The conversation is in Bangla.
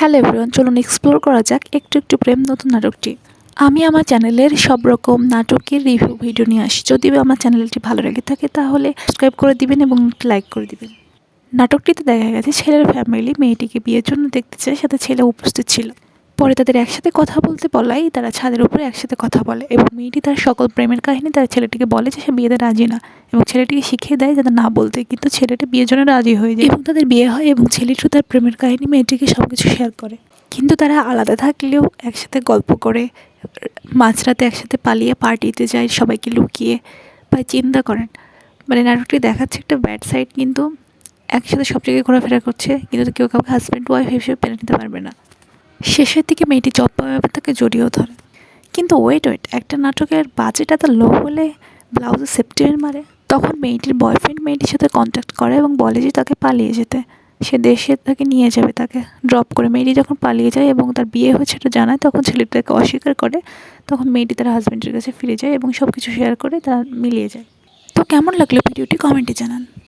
হ্যালো এভরিওয়ান, চলুন এক্সপ্লোর করা যাক একটু একটু প্রেম নতুন নাটকটি। আমি আমার চ্যানেলের সব রকম নাটকের রিভিউ ভিডিও নিয়ে আসি। যদি আমার চ্যানেলটি ভালো লেগে থাকে, তাহলে সাবস্ক্রাইব করে দিবেন এবং লাইক করে দিবেন। নাটকটিতে দেখা গেছে ছেলের ফ্যামিলি মেয়েটিকে বিয়ের জন্য দেখতে চায়, সাথে ছেলে উপস্থিত ছিল। পরে তাদের একসাথে কথা বলতে বলাই তারা ছাদের উপরে একসাথে কথা বলে এবং মেয়েটি তার সকল প্রেমের কাহিনী তার ছেলেটিকে বলে যে সে বিয়েতে রাজি না এবং ছেলেটিকে শিখিয়ে দেয় যাতে না বলতে, কিন্তু ছেলেটি বিয়ের জন্য রাজি হয়ে যায় এবং তাদের বিয়ে হয় এবং ছেলেটিও তার প্রেমের কাহিনী মেয়েটিকে সব কিছু শেয়ার করে। কিন্তু তারা আলাদা থাকলেও একসাথে গল্প করে, মাঝরাতে একসাথে পালিয়ে পার্টিতে যায়, সবাইকে লুকিয়ে বা চিন্তা করেন। মানে নাটকটি দেখাচ্ছে একটা ব্যাড সাইড কিন্তু একসাথে সব জায়গায় ঘোরাফেরা করছে, কিন্তু কেউ কাউকে হাজব্যান্ড ওয়াইফ হিসেবে পেরে নিতে পারবে না। শেষের দিকে মেয়েটি জব পাওয়ার তাকে জড়িয়েও ধরে। কিন্তু ওয়েট ওয়েট একটা নাটকের বাজেট এত লো হলে ব্লাউজে সেফটিওয়ার মারে? তখন মেয়েটির বয়ফ্রেন্ড মেয়েটির সাথে কন্ট্যাক্ট করে এবং বলে যে তাকে পালিয়ে যেতে। সে দেশে তাকে নিয়ে যাবে তাকে। ড্রপ করে মেয়েটি যখন পালিয়ে যায় এবং তার বিয়ে হয়েছে সেটা জানায়, তখন ছেলেটাকে অস্বীকার করে। তখন মেয়েটি তার হাজব্যান্ডের কাছে ফিরে যায় এবং সব কিছু শেয়ার করে তারা মিলিয়ে যায়। তো কেমন লাগল ভিডিওটি কমেন্টে জানান।